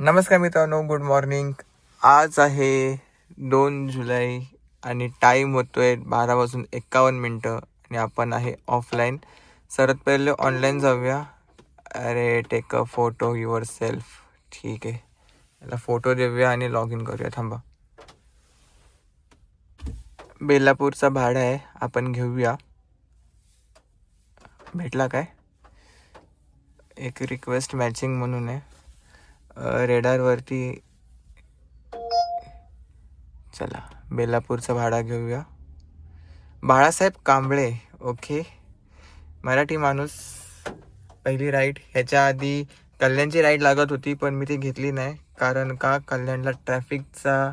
नमस्कार मित्रांनो good morning आज आहे दोन जुलै आणि टाईम होतोय बारा वाजून एक्कावन्न मिनटं आणि आपण आहे ऑफलाईन सर्वात पहिले ऑनलाईन जाऊया. अरे take a photo yourself ठीक आहे. याला फोटो देऊया आणि लॉग इन करूया. थांबा. बेलापूरचा भाडा आहे. आपण घेऊया. भेटला काय? एक रिक्वेस्ट मॅचिंग म्हणून आहे. रेडारवरती चला बेलापूरचा भाडा घेऊया. बाळासाहेब कांबळे ओके. मराठी माणूस पहिली राईड ह्याच्या आधी कल्याणची राईड लागत होती पण मी ती घेतली नाही कारण का? कल्याणला ट्रॅफिकचा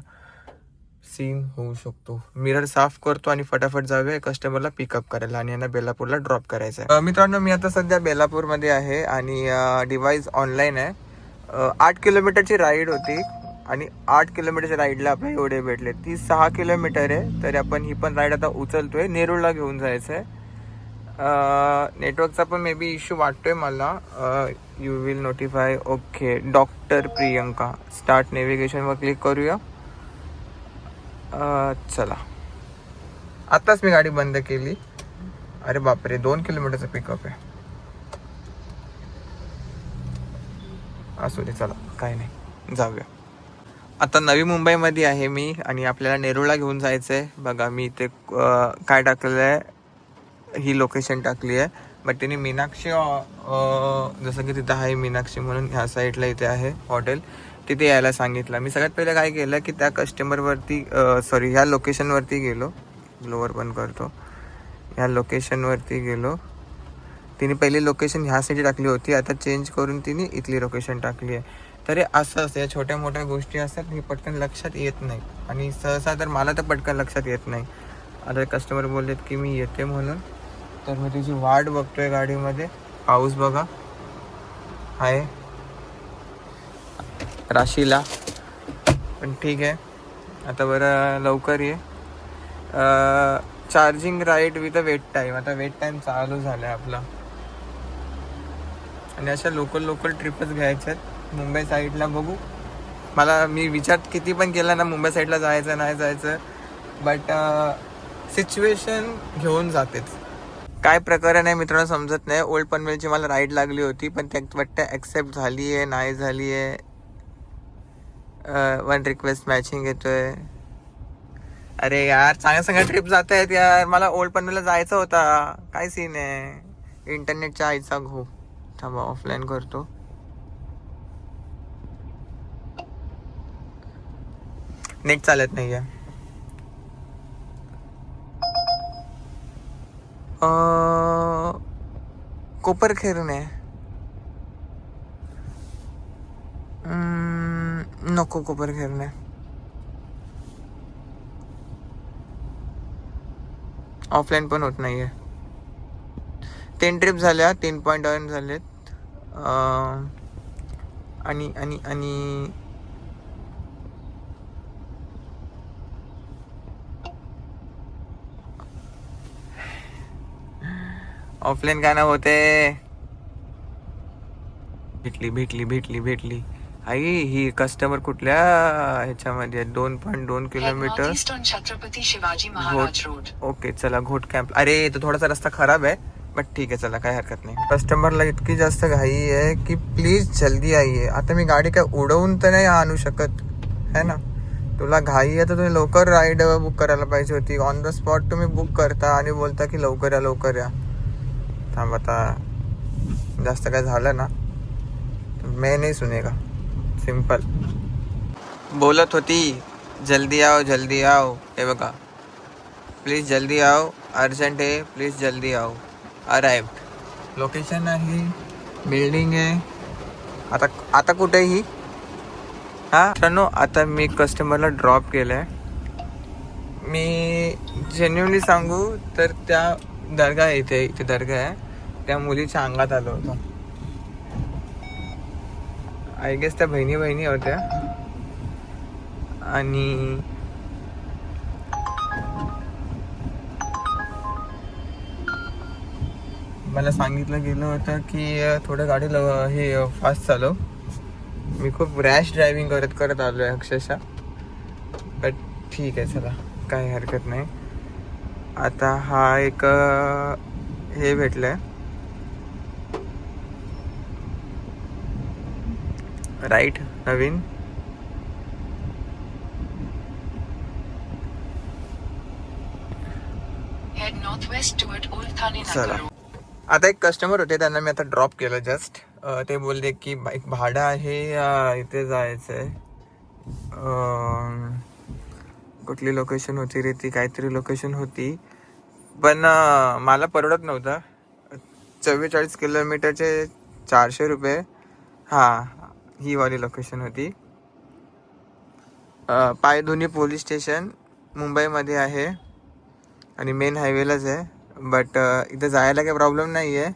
सीन होऊ शकतो. मिरर साफ करतो आणि फटाफट जाऊया कस्टमरला पिकअप करायला आणि यांना बेलापूरला ड्रॉप करायचं आहे मित्रांनो मी आता सध्या बेलापूरमध्ये आहे आणि डिवाईस ऑनलाईन आहे. आठ किलोमीटरची राईड होती आणि आठ किलोमीटरच्या राईडला आपल्या एवढे भेटले. ती सहा किलोमीटर आहे तरी आपण ही पण राईड आता उचलतोय. नेरूळला घेऊन जायचं आहे नेटवर्कचा पण मे बी इश्यू वाटतोय मला. You will notify okay doctor Priyanka. Start नेव्हिगेशनवर click करूया. चला. आत्ताच मी गाडी बंद केली. अरे बापरे दोन किलोमीटरचं पिकअप आहे. असू दे चला. काय नाही. जाऊया. आता नवी मुंबईमध्ये आहे मी आणि आपल्याला नेरूळला घेऊन जायचं आहे बघा मी इथे काय टाकलेलं आहे? ही लोकेशन टाकली आहे. बट त्यांनी मीनाक्षी जसं की तिथं आहे मीनाक्षी म्हणून ह्या साईडला इथे आहे हॉटेल तिथे यायला सांगितलं. मी सगळ्यात पहिलं काय केलं की त्या कस्टमरवरती सॉरी ह्या लोकेशनवरती गेलो. ग्लोवर पण करतो. ह्या लोकेशनवरती गेलो. तिने पहिली लोकेशन ह्या टाकली होती आता चेंज करून तिने इथली लोकेशन टाकली आहे. तरी असं असं असतं या छोट्या मोठ्या गोष्टी असतात हे पटकन लक्षात येत नाही. आणि सहसा तर मला तर पटकन लक्षात येत नाही. आता कस्टमर बोललेत की मी येते म्हणून. तर मी तुझी वाट बघतोय गाडीमध्ये. पाऊस बघा. आहे राशीला. पण ठीक आहे. आता बरं लवकर ये. Charging right with a wait time आता वेट टाईम चालू झाला आहे आपला. आणि अशा लोकल लोकल ट्रिपच घ्यायच्यात मुंबई साईडला बघू. मला मी विचार किती पण केला ना मुंबई साईडला जायचं नाही जायचं. बट सिच्युएशन घेऊन जातेच काय प्रकरण आहे मित्रांनो समजत नाही. ओल्ड पनवेलची मला राईड लागली होती पण त्या वाटतं ॲक्सेप्ट झाली आहे नाही झाली आहे वन रिक्वेस्ट मॅचिंग येतोय. अरे यार चांगल्या चांगल्या ट्रिप जात आहेत यार. मला ओल्ड पनवेलला जायचं होता. काय सीन आहे? इंटरनेटच्या आईचा घो थांबा ऑफलाईन करतो. नेट चालत नाही आहे. कोपरखेरणे हम्म, नको कोपरखेरणे ऑफलाईन पण होत नाही आहे तीन ट्रिप झाल्या तीन पॉईंट वन झालेत. आणि आणि आणि ऑफलाईन काय ना होते. भेटली भेटली भेटली भेटली. आई ही कस्टमर कुठल्या ह्याच्यामध्ये? दोन पॉईंट दोन kilometre Chhatrapati Shivaji Maharaj Road. Okay चला घोट कॅम्प अरे तो थोडासा रस्ता खराब आहे. बट ठीक है, चला काय हरकत नाही। कस्टमरला इतकी जास्त घाई आहे की प्लीज़ जल्दी आइये आता मी गाडी काय उडवून तर नाही आणू शकत, है ना? तुला घाई आहे तर तुम्ही लवकर राईड बुक करायला पाहिजे होती। ऑन द स्पॉट तुम्ही बुक करता आणि बोलता की लवकर या लवकर या। थांब आता, जास्त काय झालं ना मैं नहीं सुनेगा। सिंपल बोलत होती, जल्दी आओ जल्दी आओ। हे बघा प्लीज़ जल्दी आओ अर्जंट आहे प्लीज़ जल्दी आओ। अराइव लोकेशन आहे बिल्डिंग आहे. आता आता कुठे ही? हा मित्रांनो आता मी कस्टमरला ड्रॉप केलं आहे मी जेन्युनली सांगू तर त्या दर्गा आहे इथे इथे दर्गा आहे. त्या मुलीच्या अंगात आलो होतो. आय गेस त्या बहिणी बहिणी होत्या. आणि मला सांगितलं गेलं होतं की थोडं गाडी लव हे फास्ट चालव. मी खूप रॅश ड्रायव्हिंग करत करत आलो आहे अक्षरशः. बट ठीक आहे चला. काही हरकत नाही. आता हा एक हे भेटलंय. राईट नवीन. चला. आता एक कस्टमर होते त्यांना मी आता ड्रॉप केलं जस्ट ते बोलले की एक भाडं आहे इथे जायचं आहे कुठली लोकेशन होती रे ती काहीतरी लोकेशन होती. पण मला परवडत नव्हतं. चव्वेचाळीस किलोमीटरचे चारशे रुपये. हां ही वाली लोकेशन होती. पायधुनी पोलीस स्टेशन मुंबईमध्ये आहे. आणि मेन हायवेलाच आहे. बट uh, इथं जायला काही प्रॉब्लेम नाही आहे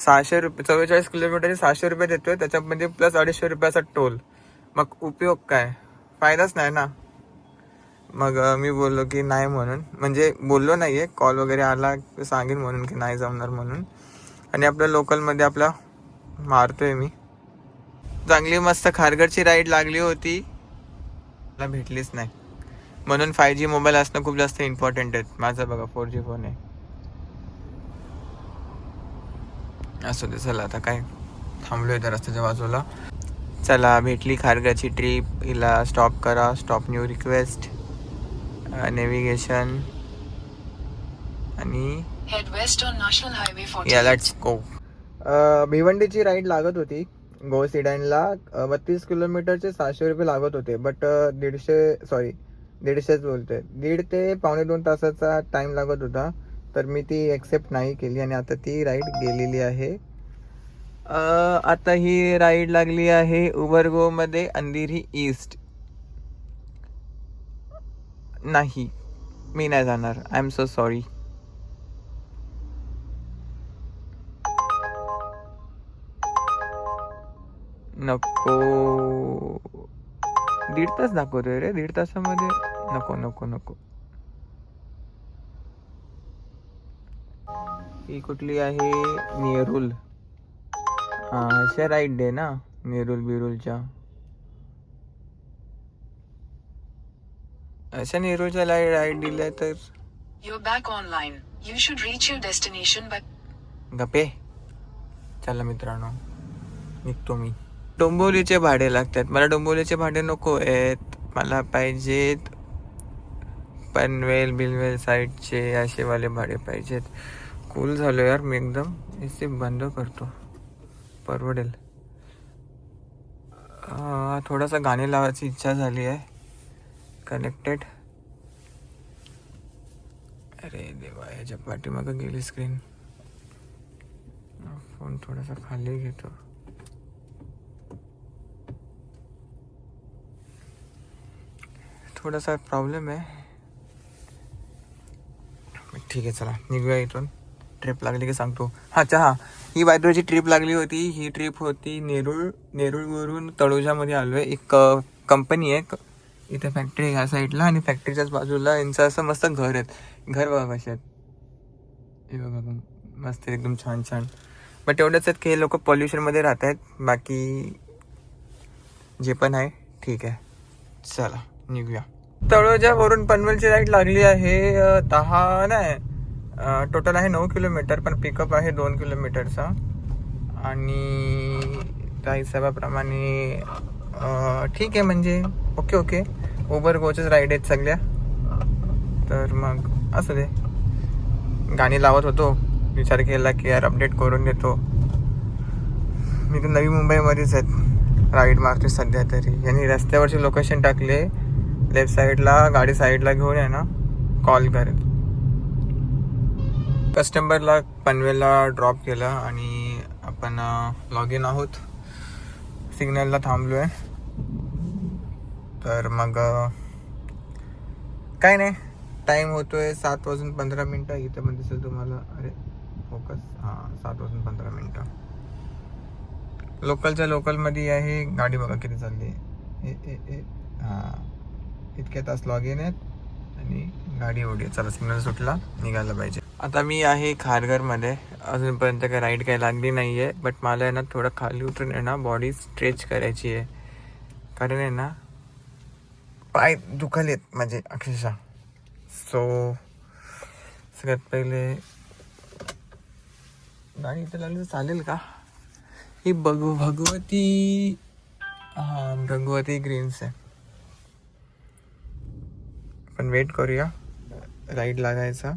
सहाशे रुपये चव्वेचाळीस किलोमीटरचे सहाशे रुपये देतोय. त्याच्यामध्ये म्हणजे प्लस अडीचशे रुपयाचा टोल मग उपयोग काय? फायदाच नाही ना. मग uh, मी बोललो की नाही म्हणून. म्हणजे बोललो नाही आहे कॉल वगैरे आला सांगेन म्हणून की नाही जमणार म्हणून. आणि आपल्या लोकलमध्ये आपला मारतोय मी. चांगली मस्त खारघरची राईड लागली होती. मला भेटलीच नाही. म्हणून फाय जी मोबाईल असणं खूप जास्त इम्पॉर्टंट आहे माझं बघा फोर जी फोन आहे. असू दे चला आता काय थांबलोय त्या रस्त्याच्या बाजूला. चला भेटली खारगाची ट्रिप हिला स्टॉप करा. स्टॉप न्यू रिक्वेस्ट नेव्हिगेशन आणि Head west on National Highway 40. या लेट्स गो भिवंडीची राईड लागत होती. गो सिडॅनला बत्तीस किलोमीटरचे सहाशे रुपये लागत होते. बट दीडशे सॉरी दीडशेच बोलतोय. दीड ते पावणे दोन तासाचा टाइम लागत होता. तर मी ती ॲक्सेप्ट नाही केली आणि आता ती राईड गेलेली आहे. आता ही राईड लागली आहे उबर गोमध्ये अंधेरी ईस्ट नाही मी नाही जाणार. आय एम सो सॉरी नको. दीड तास दाखवतोय रे दीड तासामध्ये. नको नको नको. ही कुठली आहे? नेरूल हा अशा राईट डे ना नेरूल बिरुलच्या. अशा नेरूलच्या लाइट राईट दिल्या तर You're back online. You should reach your destination by गपे चला मित्रांनो निघतो मी. डोंबिवलीचे भाडे लागतात. मला डोंबिवलीचे भाडे नको आहेत. मला पाहिजेत पनवेल बिलवेल साईडचे असे वाले भाडे पाहिजेत. कूल झालो यार मी एकदम. इथे बंद करतो. परवडेल. थोडासा गाणे लावायची इच्छा झाली आहे. कनेक्टेड अरे देवा ह्याच्या पाठीमागं गेली स्क्रीन फोन थोडासा खाली घेतो. थोडासा प्रॉब्लेम आहे. ठीक आहे चला. निघूया इथून. ट्रिप लागली की सांगतो. अच्छा हा ही बायद्रोची ट्रिप लागली होती. ही ट्रिप होती नेरूळ नेरूळवरून तळोजामध्ये आलो आहे एक कंपनी आहे. इथे फॅक्टरी ह्या साईडला आणि फॅक्टरीच्याच बाजूला यांचं असं मस्त घर आहेत. घर बघा कसे आहेत. हे बघा मस्त एकदम छान छान. बट एवढंच आहेत की हे लोक पॉल्युशनमध्ये राहत आहेत. बाकी जे पण आहे ठीक आहे. चला निघूया. तळोजावरून पनवेलची राईड लागली आहे दहा नाही. टोटल आहे नऊ किलोमीटर पण पिकअप आहे दोन किलोमीटरचा आणि त्या हिशोबाप्रमाणे ठीक आहे म्हणजे ओके ओके उबर गोचच राईड आहेत सगळ्या. तर मग असू दे. गाणी लावत होतो. विचार केला की यार अपडेट करून देतो. मी तर नवी मुंबईमध्येच आहेत. राईड मारते सध्या तरी. यांनी रस्त्यावरचे लोकेशन टाकले. लेफ्ट साईडला गाडी साईडला घेऊन आहे ना. कॉल करेल कस्टमरला पनवेलला ड्रॉप केलं आणि आपण लॉग इन आहोत. सिग्नलला थांबलो आहे तर मग काय नाही. टाइम होतोय सात वाजून पंधरा मिनटं. इथं पण दिसेल तुम्हाला. अरे फोकस हां सात वाजून पंधरा मिनटं. लोकलच्या लोकलमध्ये आहे. गाडी बघा किती चालली आहे. ए ए ए. हां इतके तास लॉग इन आहेत. आणि गाडी एवढी चला सिग्नल सुटला निघायला पाहिजे. आता मी आहे खारघरमध्ये. अजूनपर्यंत काही राईड काही लागली नाही आहे बट मला आहे ना थोडं खाली उतरून आहे ना बॉडी स्ट्रेच करायची आहे. कारण आहे ना पाय दुखालेत माझे अक्षरशः. सो सगळ्यात पहिले गाडी इथं लागली तर चालेल का? ही बघू भगवती हां भगवती ग्रीन्स आहे. आपण वेट करूया. राईड लागायचा.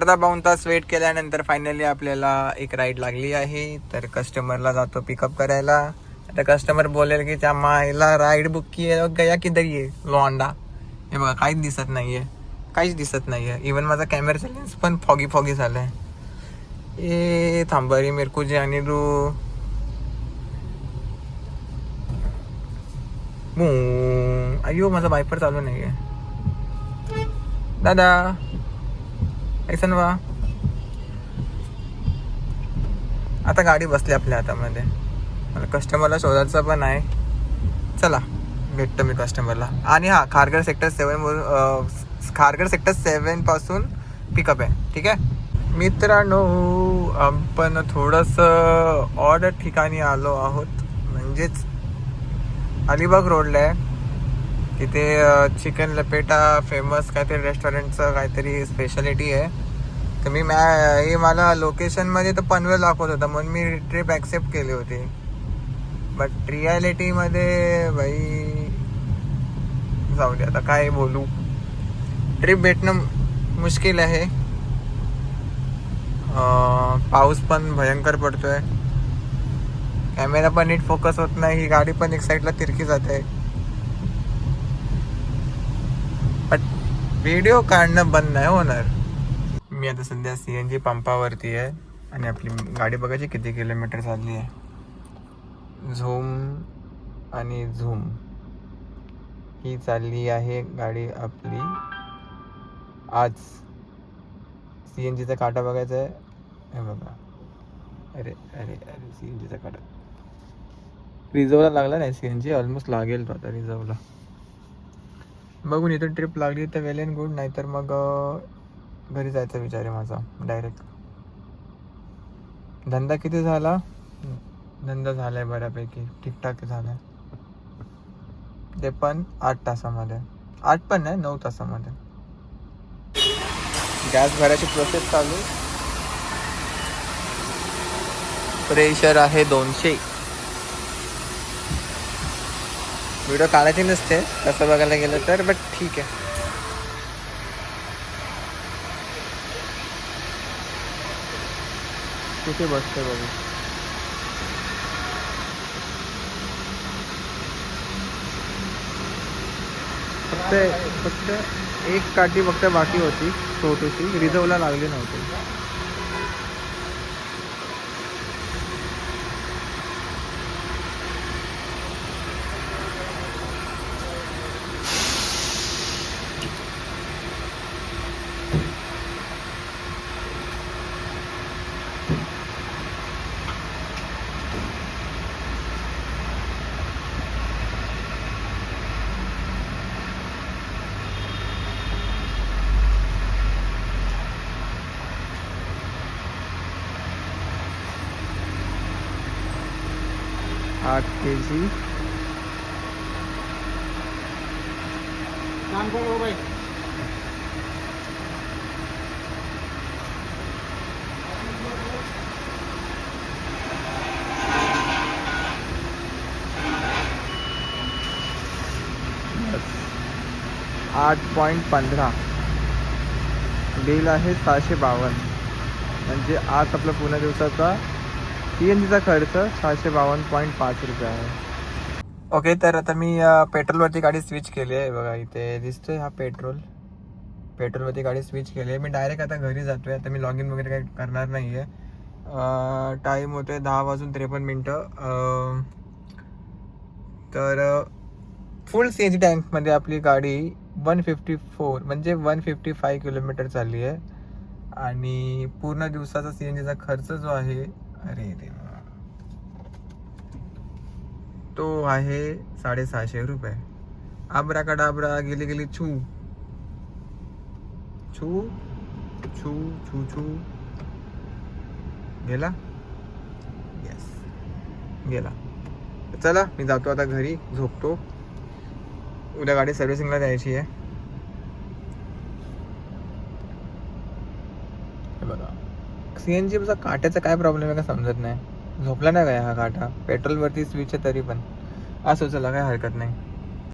अर्धा पाऊन तास वेट केल्यानंतर फायनली आपल्याला एक राईड लागली आहे. तर कस्टमरला जातो पिकअप करायला. आता कस्टमर बोलेल की त्या मायला राईड बुक की गया किधर ये? लोंडा हे बघा काहीच दिसत नाही आहे काहीच दिसत नाही आहे इवन माझा कॅमेराचा लेन्स पण फॉगी फॉगी झालाय. ए थांबरी मिरकुजी आणि रू. अयो माझा वायपर चालू नाहीये. दादा. ऐसन वा. आता गाडी बसली आपल्या हातामध्ये. मला कस्टमरला शोधायचं पण आहे. चला भेटतो मी कस्टमरला आणि हां Kharghar sector seven Kharghar sector सेवनपासून pickup आहे. ठीक आहे? मित्रांनो आपण थोडंसं ऑर्डर ठिकाणी आलो आहोत. म्हणजेच अलिबाग रोडला आहे. तिथे चिकन लपेटा फेमस काहीतरी रेस्टॉरंटचं काहीतरी स्पेशालिटी आहे. तर मी मॅ हे मला लोकेशनमध्ये तर पनवेल दाखवत होता म्हणून मी ट्रिप ॲक्सेप्ट केली होती. बट रियालिटीमध्ये भाई जाऊ दे आता काय बोलू. ट्रिप भेटणं मुश्किल आहे. पाऊस पण भयंकर पडतोय. कॅमेरा पण नीट फोकस होत नाही ही गाडी पण एक साईडला तिरकी जाते बट व्हिडिओ काढणं बंद नाही होणार. मी आता सध्या सी एन जी पंपावरती आहे आणि आपली गाडी बघायची किती किलोमीटर चालली आहे. झूम आणि झूम. ही चालली आहे गाडी आपली. आज सी एन जीचा काटा बघायचा आहे. हे बघा. अरे अरे अरे सी एन जीचा काटा. रिझर्वला लागला नाही सी एन जी ऑलमोस्ट लागेल तो आता रिझर्वला. बघून इथं ट्रिप लागली तर वेल अँड गुड नाहीतर मग घरी जायचा विचार आहे माझा डायरेक्ट धंदा किती झाला? धंदा झालाय बऱ्यापैकी ठीकठाक झालाय. ते पण आठ तासामध्ये. आठ पण नाही नऊ तासामध्ये. गॅस भरायची प्रोसेस चालू. प्रेशर आहे दोनशे. व्हिडिओ काढायची नसते तसं बघायला गेलं तर बट ठीक आहे. कुठे बसते बघू. फक्त फक्त एक काठी फक्त बाकी होती छोटीशी. रिझवला लागली नव्हती. जी। आठ पॉईंट पंधरा. बिल आहे सहाशे बावन्न. म्हणजे आज आपला पूर्ण दिवसाचा सी एन जीचा खर्च सहाशे बावन्न पॉईंट पाच रुपये आहे. ओके तर आता मी पेट्रोलवरती गाडी स्विच केली आहे. बघा इथे दिसतोय हा पेट्रोल. पेट्रोलवरती गाडी स्विच केली आहे. मी डायरेक्ट आता घरी जातोय. आता मी लॉग इन वगैरे काही करणार नाही आहे टाईम होतोय दहा वाजून त्रेपन्न मिनटं. तर फुल सी एन जी टँकमध्ये आपली गाडी वन फिफ्टी फोर म्हणजे वन फिफ्टी फाय किलोमीटर चालली आहे. आणि पूर्ण दिवसाचा सी एन जीचा खर्च जो आहे अरे देवा. तो आहे साडेसहाशे रुपये. आबरा का डाबरा गेली गेली छू. छू छू छू छू. गेला? येस गेला. चला मी जातो आता घरी झोपतो. उद्या गाडी सर्व्हिसिंगला द्यायची आहे हे बघा सी एन जीचा काट्याचा काय प्रॉब्लेम आहे का समजत नाही? झोपला नाही काय हा काटा? पेट्रोलवरती स्विच आहे तरी पण. असं चला काय हरकत नाही.